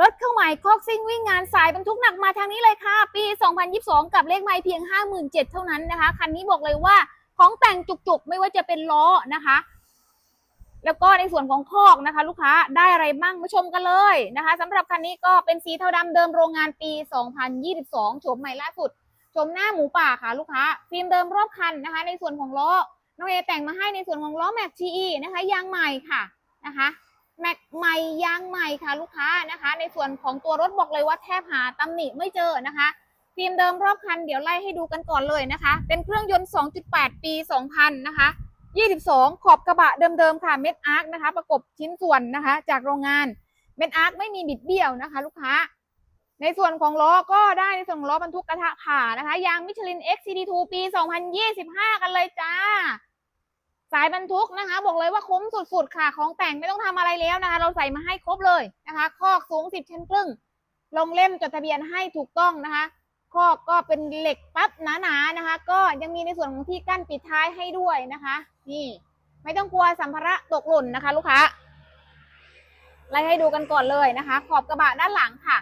รถเครื่องใหม่คอกซิ่งวิ่งงานสายบรรทุกหนักมาทางนี้เลยค่ะ ปี 2022 กับเลขไม้เพียง 57,000เท่านั้นนะคะ คันนี้บอกเลยว่าของแต่งจุกๆ ไม่ว่าจะเป็นล้อนะคะ แล้วก็ในส่วนของคอกนะคะ ลูกค้าได้อะไรบ้างมาชมกันเลยนะคะสำหรับคันนี้ก็เป็นสีเทาดำเดิมโรงงานปี 2022โฉมใหม่ล่าสุดชมหน้าหมูป่าค่ะ ลูกค้า ฟิล์มเดิมรอบคันนะคะ ในส่วนของล้อน้องเอแต่งมาให้ในส่วนของล้อแม็กทีนะคะยางใหม่ค่ะนะคะ แม็กใหม่ยางใหม่ค่ะลูกค้านะคะ ในส่วนของตัวรถบอกเลยว่าแทบหาตำหนิไม่เจอนะคะฟิล์มเดิมรอบคันเดี๋ยวไล่ให้ดูกันก่อนเลยนะคะ เป็นเครื่องยนต์ 2.8 ปี 2000 นะคะ 22 ขอบกระบะเดิมๆค่ะเม็ดอาร์คนะคะ ประกบชิ้นส่วนนะคะ จากโรงงานเม็ดอาร์คไม่มีบิดเบี้ยวนะคะ ลูกค้า ในส่วนของล้อก็ได้ในส่วนของล้อบรรทุกกระทะผ่านะคะยางมิชลิน XCD2 ปี 2025 กันเลยจ้า สายบรรทุกนะคะ บอกเลยว่าคุ้มสุดๆค่ะ ของแต่งไม่ต้องทำอะไรแล้วนะคะ เราใส่มาให้ครบเลยนะคะ คอกสูง10ชั้นครึ่ง ลงเล่มจดทะเบียนให้ถูกต้องนะคะ คอกก็เป็นเหล็กปั๊บหนาๆนะคะ ก็ยังมีในส่วนของที่กั้นปิดท้ายให้ด้วยนะคะ นี่ ไม่ต้องกลัวสัมภาระตกหล่นนะคะ ลูกค้าไล่ให้ดูกันก่อนเลยนะคะ ขอบกระบะด้านหลังค่ะ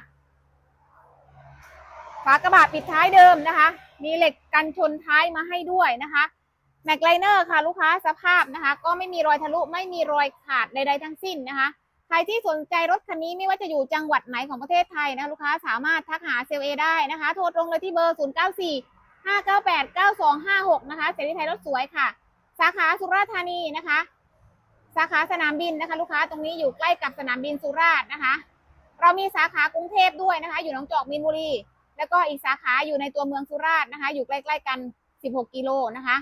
ฝากระบะปิดท้ายเดิมนะคะ มีเหล็กกันชนท้ายมาให้ด้วยนะคะ แม็กไลเนอร์ค่ะลูกค้าสภาพนะคะ ก็ไม่มีรอยทะลุไม่มีรอยขาดใดๆทั้งสิ้นนะคะใครที่สนใจรถคันนี้ไม่ว่าจะอยู่จังหวัดไหนของประเทศไทยนะลูกค้าสามารถทักหาเซลเอได้นะคะ โทรตรงเลยที่เบอร์ 0 9 4 5 9 8 9 2 5 6 นะคะเสรีไทยรถสวยค่ะ สาขาสุราษฎร์ธานีนะคะ สาขาสนามบินนะคะ ลูกค้าตรงนี้อยู่ใกล้กับสนามบินสุราษฎร์นะคะ เรามีสาขากรุงเทพด้วยนะคะ อยู่หนองจอกมีนบุรี แล้วก็อีกสาขาอยู่ในตัวเมืองสุราษฎร์นะคะ อยู่ใกล้ ๆ กัน 16 กิโลนะคะ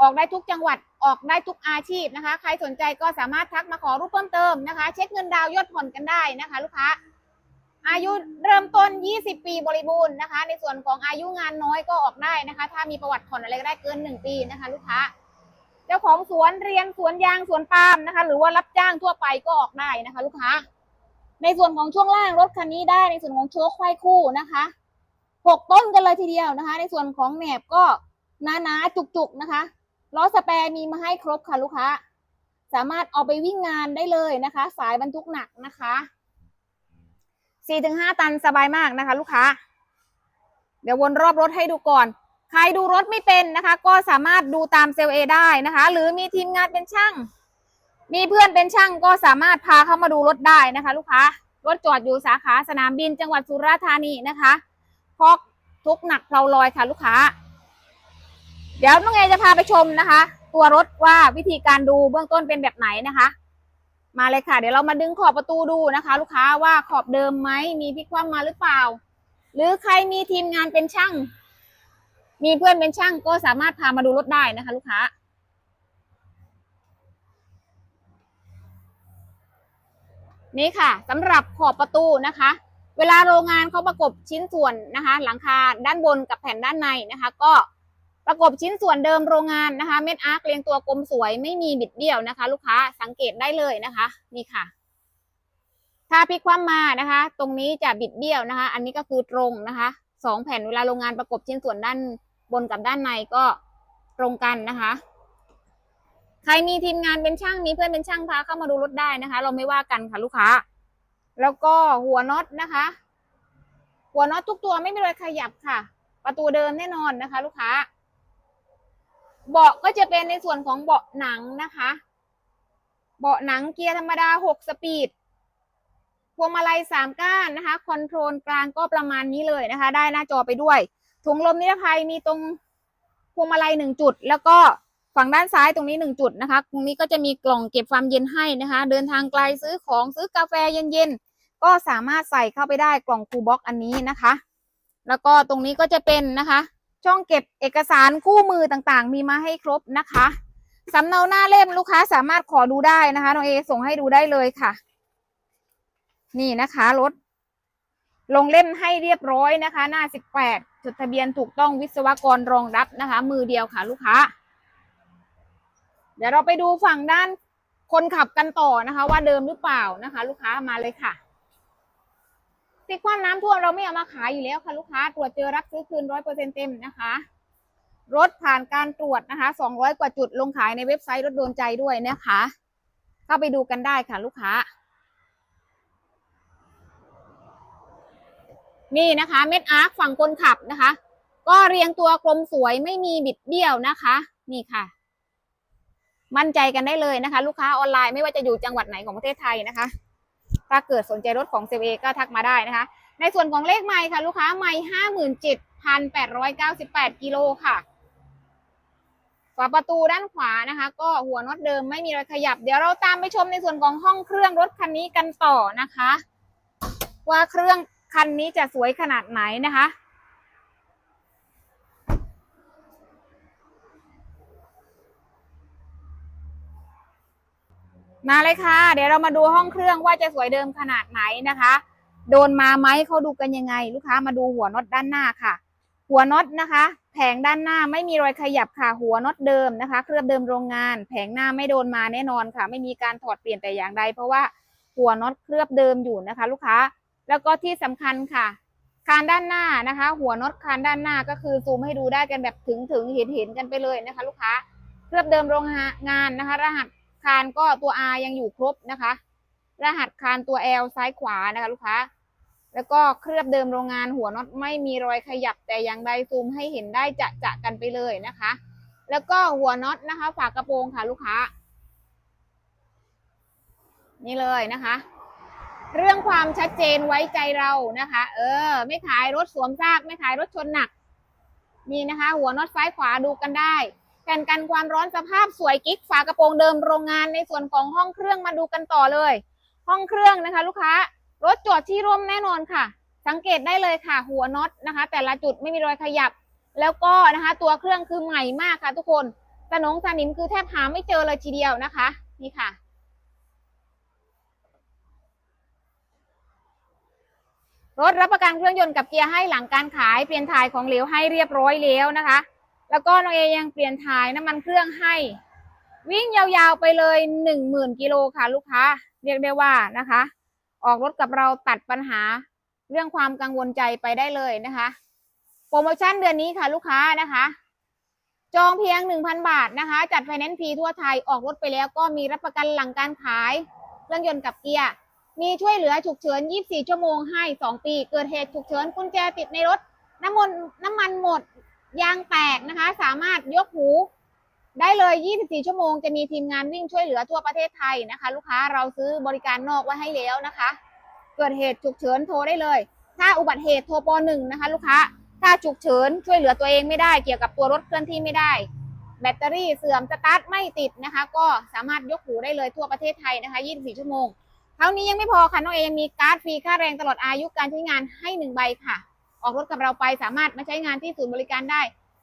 ออกได้ทุกจังหวัดออกได้ทุกอาชีพนะคะ ใครสนใจก็สามารถทักมาขอรูปเพิ่มเติมนะคะ เช็คเงินดาวยอดผ่อนกันได้นะคะ ลูกค้า อายุเริ่มต้น 20 ปีบริบูรณ์นะคะ ในส่วนของอายุงานน้อยก็ออกได้นะคะ ถ้ามีประวัติผ่อนอะไรก็ได้เกิน 1 ปีนะคะ ลูกค้าเจ้าของสวนเรียนสวนยางสวนปาล์มนะคะ หรือว่ารับจ้างทั่วไปก็ออกได้นะคะ ลูกค้า ในส่วนของช่วงล่างรถคันนี้ได้ในส่วนของโชคไขว้คู่นะคะหกต้นกันเลยทีเดียวนะคะ ในส่วนของแหนบก็หนาๆจุกๆนะคะ ล้อสแปรมีมาให้ครบค่ะลูกค้า สามารถเอาไปวิ่งงานได้เลยนะคะ สายบรรทุกหนักนะคะสี่ถึงห้าตันสบายมากนะคะ ลูกค้า เดี๋ยววนรอบรถให้ดูก่อน ใครดูรถไม่เป็นนะคะ ก็สามารถดูตามเซลเอได้นะคะ หรือมีทีมงานเป็นช่าง มีเพื่อนเป็นช่างก็สามารถพาเข้ามาดูรถได้นะคะ ลูกค้ารถจอดอยู่สาขาสนามบินจังหวัดสุราษฎร์ธานีนะคะพกทุกหนักเพลาลอยค่ะ ลูกค้า เดี๋ยวน้องเอจะพาไปชมนะคะ ตัวรถว่าวิธีการดูเบื้องต้นเป็นแบบไหนนะคะ มาเลยค่ะ เดี๋ยวเรามาดึงขอบประตูดูนะคะ ลูกค้าว่าขอบเดิมไหมมีพลิกคว่ำมาหรือเปล่า หรือใครมีทีมงานเป็นช่าง มีเพื่อนเป็นช่างก็สามารถพามาดูรถได้นะคะ ลูกค้านี่ค่ะสำหรับขอบประตูนะคะ เวลาโรงงานเขาประกบชิ้นส่วนนะคะ หลังคาด้านบนกับแผ่นด้านในนะคะ ก็ ประกบชิ้นส่วนเดิมโรงงานนะคะ เม็ดอาร์คเรียงตัวกลมสวยไม่มีบิดเบี้ยวนะคะ ลูกค้าสังเกตได้เลยนะคะ นี่ค่ะ ถ้าพลิกคว่ำมานะคะ ตรงนี้จะบิดเบี้ยวนะคะ อันนี้ก็คือตรงนะคะสองแผ่นเวลาโรงงานประกบชิ้นส่วนด้านบนกับด้านในก็ตรงกันนะคะ ใครมีทีมงานเป็นช่างมีเพื่อนเป็นช่างพาเข้ามาดูรถได้นะคะ เราไม่ว่ากันค่ะลูกค้า แล้วก็หัวน็อตนะคะ หัวน็อตทุกตัวไม่มีรอยขยับค่ะ ประตูเดิมแน่นอนนะคะ ลูกค้า เบาะก็จะเป็นในส่วนของเบาะหนังนะคะ เบาะหนังเกียร์ธรรมดาหกสปีด พวงมาลัยสามก้านนะคะ คอนโทรลกลางก็ประมาณนี้เลยนะคะ ได้หน้าจอไปด้วย ถุงลมนิรภัยมีตรงพวงมาลัยหนึ่งจุด แล้วก็ฝั่งด้านซ้ายตรงนี้หนึ่งจุดนะคะ ตรงนี้ก็จะมีกล่องเก็บความเย็นให้นะคะ เดินทางไกลซื้อของซื้อกาแฟเย็นๆ ก็สามารถใส่เข้าไปได้กล่องคูบ็อกอันนี้นะคะ แล้วก็ตรงนี้ก็จะเป็นนะคะ ช่องเก็บเอกสารคู่มือต่างๆ มีมาให้ครบนะคะสำเนาหน้าเล่มลูกค้าสามารถขอดูได้นะคะน้องเอส่งให้ดูได้เลยค่ะ นี่นะคะรถลงเล่มให้เรียบร้อยนะคะ หน้า 18 จดทะเบียนถูกต้องวิศวกรรองรับนะคะ มือเดียวค่ะลูกค้า เดี๋ยวเราไปดูฝั่งด้านคนขับกันต่อนะคะ ว่าเดิมหรือเปล่านะคะ ลูกค้ามาเลยค่ะ ติดความน้ำท่วมเราไม่เอามาขายอยู่แล้วค่ะลูกค้าตรวจเจอรับซื้อคืนร้อยเปอร์เซ็นเต็มนะคะ รถผ่านการตรวจนะคะสองร้อยกว่าจุดลงขายในเว็บไซต์รถโดนใจด้วยนะคะ เข้าไปดูกันได้ค่ะลูกค้า นี่นะคะเม็ดอาร์คฝั่งคนขับนะคะ ก็เรียงตัวกลมสวยไม่มีบิดเบี้ยวนะคะ นี่ค่ะ มั่นใจกันได้เลยนะคะ ลูกค้าออนไลน์ไม่ว่าจะอยู่จังหวัดไหนของประเทศไทยนะคะ ถ้าเกิดสนใจรถของเซเวก็ทักมาได้นะคะ ในส่วนของเลขไมค์ค่ะ ลูกค้าไมค์ห้าหมื่นเจ็ดพันแปดร้อยเก้าสิบแปดกิโลค่ะฝาประตูด้านขวานะคะ ก็หัวน็อตเดิมไม่มีอะไรขยับ เดี๋ยวเราตามไปชมในส่วนของห้องเครื่องรถคันนี้กันต่อนะคะ ว่าเครื่องคันนี้จะสวยขนาดไหนนะคะ มาเลยค่ะ เดี๋ยวเรามาดูห้องเครื่องว่าจะสวยเดิมขนาดไหนนะคะ โดนมาไหมเขาดูกันยังไง ลูกค้ามาดูหัวน็อตด้านหน้าค่ะ หัวน็อตนะคะ แผงด้านหน้าไม่มีรอยขยับค่ะหัวน็อตเดิมนะคะ เคลือบเดิมโรงงาน แผงหน้าไม่โดนมาแน่นอนค่ะ ไม่มีการถอดเปลี่ยนแต่อย่างใด เพราะว่าหัวน็อตเคลือบเดิมอยู่นะคะ ลูกค้า แล้วก็ที่สำคัญค่ะคานด้านหน้านะคะ หัวน็อตคานด้านหน้าก็คือซูมให้ดูได้กันแบบถึงถึงเห็นเห็นกันไปเลยนะคะ ลูกค้า เคลือบเดิมโรงงานนะคะ รหัส คานก็ตัว R ยังอยู่ครบนะคะ รหัสคานตัว L ซ้ายขวานะคะ ลูกค้า แล้วก็เคลือบเดิมโรงงานหัวน็อตไม่มีรอยขยับแต่อย่างใดซูมให้เห็นได้จะจะกันไปเลยนะคะ แล้วก็หัวน็อตนะคะ ฝากระโปรงค่ะลูกค้า นี่เลยนะคะ เรื่องความชัดเจนไว้ใจเรานะคะ เออ ไม่ขายรถสวมซาก ไม่ขายรถชนหนักนี่นะคะ หัวน็อตซ้ายขวาดูกันได้ แผ่นกันความร้อนสภาพสวยกิ๊กฝากระโปรงเดิมโรงงานในส่วนของห้องเครื่องมาดูกันต่อเลย ห้องเครื่องนะคะ ลูกค้ารถจอดที่ร่มแน่นอนค่ะ สังเกตได้เลยค่ะ หัวน็อตนะคะ แต่ละจุดไม่มีรอยขยับ แล้วก็นะคะ ตัวเครื่องคือใหม่มากค่ะทุกคนสนงสนิมคือแทบหาไม่เจอเลยทีเดียวนะคะ นี่ค่ะรถรับประกันเครื่องยนต์กับเกียร์ให้หลังการขายเปลี่ยนถ่ายของเหลวให้เรียบร้อยแล้วนะคะ แล้วก็น้องเอยังเปลี่ยนถ่ายน้ำมันเครื่องให้ วิ่งยาวๆไปเลยหนึ่งหมื่นกิโลค่ะลูกค้า เรียกได้ว่านะคะ ออกรถกับเราตัดปัญหาเรื่องความกังวลใจไปได้เลยนะคะ โปรโมชั่นเดือนนี้ค่ะลูกค้านะคะ จองเพียง 1,000 บาทนะคะ จัดไฟแนนซ์ฟรีทั่วไทยออกรถไปแล้วก็มีรับประกันหลังการขายเครื่องยนต์กับเกียร์มีช่วยเหลือฉุกเฉิน 24 ชั่วโมงให้ 2 ปี เกิดเหตุฉุกเฉินกุญแจติดในรถ น้ำมันน้ำมันหมด ยางแตกนะคะ สามารถยกหูได้เลย 24 ชั่วโมง จะมีทีมงานวิ่งช่วยเหลือทั่วประเทศไทยนะคะ ลูกค้าเราซื้อบริการนอกไว้ให้แล้วนะคะ เกิดเหตุฉุกเฉินโทรได้เลย ถ้าอุบัติเหตุโทรปหนึ่งนะคะ ลูกค้า ถ้าฉุกเฉินช่วยเหลือตัวเองไม่ได้เกี่ยวกับตัวรถเคลื่อนที่ไม่ได้ แบตเตอรี่เสื่อมสตาร์ทไม่ติดนะคะ ก็สามารถยกหูได้เลยทั่วประเทศไทยนะคะ 24 ชั่วโมง เท่านี้ยังไม่พอค่ะน้องเอยังมีการ์ดฟรีค่าแรงตลอดอายุการใช้งานให้หนึ่งใบค่ะ ออกรถกับเราไปสามารถมาใช้งานที่ศูนย์บริการได้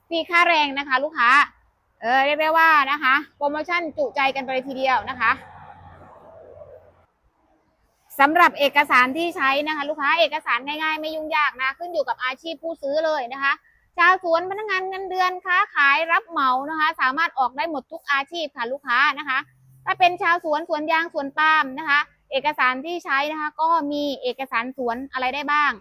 ฟรีค่าแรงนะคะ ลูกค้า เออเรียกได้ว่านะคะ โปรโมชั่นจุใจกันไปเลยทีเดียวนะคะสำหรับเอกสารที่ใช้นะคะ ลูกค้าเอกสารง่ายๆ ไม่ยุ่งยากนะ ขึ้นอยู่กับอาชีพผู้ซื้อเลยนะคะชาวสวนพนักงานเงินเดือนค้าขายรับเหมานะคะ สามารถออกได้หมดทุกอาชีพค่ะลูกค้านะคะ ถ้าเป็นชาวสวนสวนยางสวนปาล์มนะคะ เอกสารที่ใช้นะคะ ก็มีเอกสารสวนอะไรได้บ้าง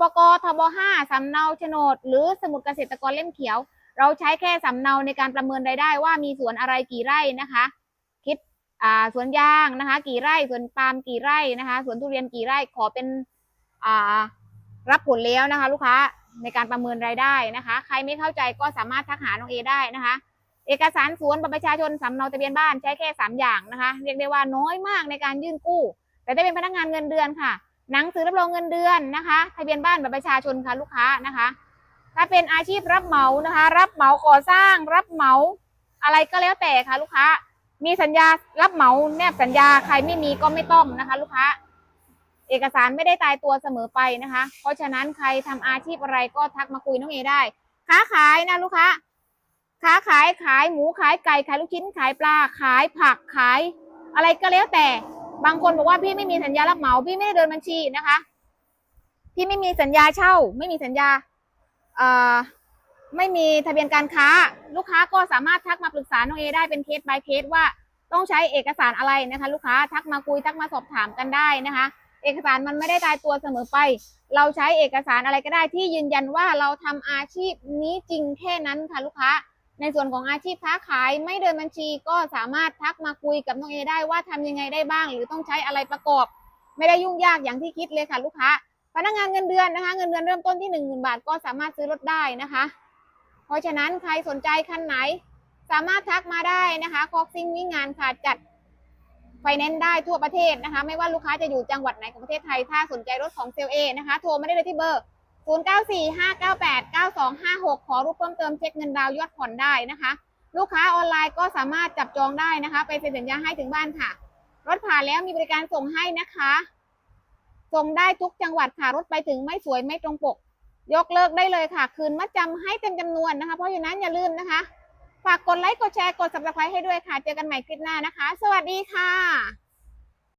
ปกทบ5สำเนาโฉนด หรือสมุดเกษตรกรเล่มเขียว เราใช้แค่สำเนาในการประเมินรายได้ว่ามีสวนอะไรกี่ไร่นะคะ คิดอ่าสวนยางนะคะ กี่ไร่สวนปาล์มกี่ไร่นะคะสวนทุเรียนกี่ไร่ขอเป็นอ่ารับผลแล้วนะคะ ลูกค้าในการประเมินรายได้นะคะ ใครไม่เข้าใจก็สามารถทักหาน้องเอได้นะคะ เอกสารสวนบัตรประชาชนสำเนาทะเบียนบ้านใช้แค่สามอย่างนะคะ เรียกได้ว่าน้อยมากในการยื่นกู้ แต่ถ้าเป็นพนักงานเงินเดือนค่ะ หนังสือรับรองเงินเดือนนะคะทะเบียนบ้านบัตรประชาชนค่ะลูกค้านะคะ ถ้าเป็นอาชีพรับเหมานะคะ รับเหมาก่อสร้าง รับเหมาอะไรก็แล้วแต่ค่ะลูกค้า มีสัญญารับเหมาแนบสัญญาใครไม่มีก็ไม่ต้องนะคะ ลูกค้า เอกสารไม่ได้ตายตัวเสมอไปนะคะ เพราะฉะนั้นใครทำอาชีพอะไรก็ทักมาคุยน้องเอได้ ค้าขายนะลูกค้า ค้าขายขายหมูขายไก่ขายลูกชิ้นขายปลาขายผักขาย อะไรก็แล้วแต่ บางคนบอกว่าพี่ไม่มีสัญญารับเหมา พี่ไม่ได้เดินบัญชีนะคะ พี่ไม่มีสัญญาเช่า ไม่มีสัญญาเอ่อไม่มีทะเบียนการค้า ลูกค้าก็สามารถทักมาปรึกษาน้องเอได้เป็นเคส by เคสว่าต้องใช้เอกสารอะไรนะคะ ลูกค้าทักมาคุยทักมาสอบถามกันได้นะคะ เอกสารมันไม่ได้ตายตัวเสมอไป เราใช้เอกสารอะไรก็ได้ที่ยืนยันว่าเราทำอาชีพนี้จริงแค่นั้นค่ะลูกค้า ในส่วนของอาชีพค้าขายไม่เดินบัญชีก็สามารถทักมาคุยกับน้องเอได้ว่าทำยังไงได้บ้าง หรือต้องใช้อะไรประกอบ ไม่ได้ยุ่งยากอย่างที่คิดเลยค่ะลูกค้าพนักงานเงินเดือนนะคะ เงินเดือนเริ่มต้นที่หนึ่งหมื่นบาทก็สามารถซื้อรถได้นะคะ เพราะฉะนั้นใครสนใจคันไหน สามารถทักมาได้นะคะคอกซิ่งวิ่งงานค่ะจัดไฟแนนซ์ได้ทั่วประเทศนะคะ ไม่ว่าลูกค้าจะอยู่จังหวัดไหนของประเทศไทย ถ้าสนใจรถของเซลเอนะคะ โทรมาได้เลยที่เบอร์ 0945989256 ขอรูปเพิ่มเติมเช็คเงินดาวยอดผ่อนได้นะคะ ลูกค้าออนไลน์ก็สามารถจับจองได้นะคะ ไปเซ็นสัญญาให้ถึงบ้านค่ะ รถผ่านแล้วมีบริการส่งให้นะคะ ส่งได้ทุกจังหวัดค่ะ รถไปถึงไม่สวยไม่ตรงปก ยกเลิกได้เลยค่ะ คืนมัดจำให้เต็มจำนวนนะคะ เพราะฉะนั้นอย่าลืมนะคะ ฝากกดไลค์ กดแชร์ กด subscribe ให้ด้วยค่ะ เจอกันใหม่คลิปหน้านะคะ สวัสดีค่ะ